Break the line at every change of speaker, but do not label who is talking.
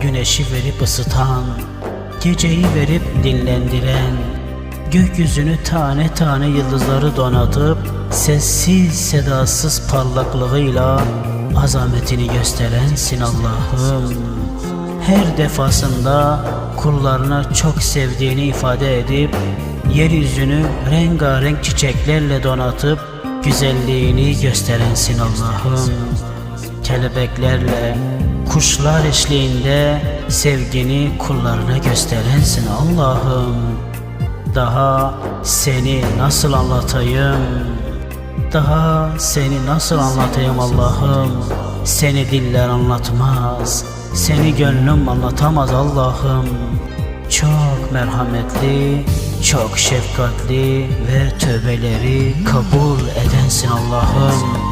güneşi verip ısıtan, geceyi verip dinlendiren, gökyüzünü tane tane yıldızları donatıp sessiz sedasız parlaklığıyla azametini gösterensin Allah'ım. Her defasında kullarına çok sevdiğini ifade edip yeryüzünü rengarenk çiçeklerle donatıp güzelliğini gösterensin Allah'ım. Kelebeklerle, kuşlar eşliğinde sevgini kullarına gösterensin Allah'ım. Daha seni nasıl anlatayım? Daha seni nasıl anlatayım Allah'ım? Seni diller anlatmaz. Seni gönlüm anlatamaz Allah'ım. Çok merhametli, çok şefkatli ve tövbeleri kabul edensin Allah'ım.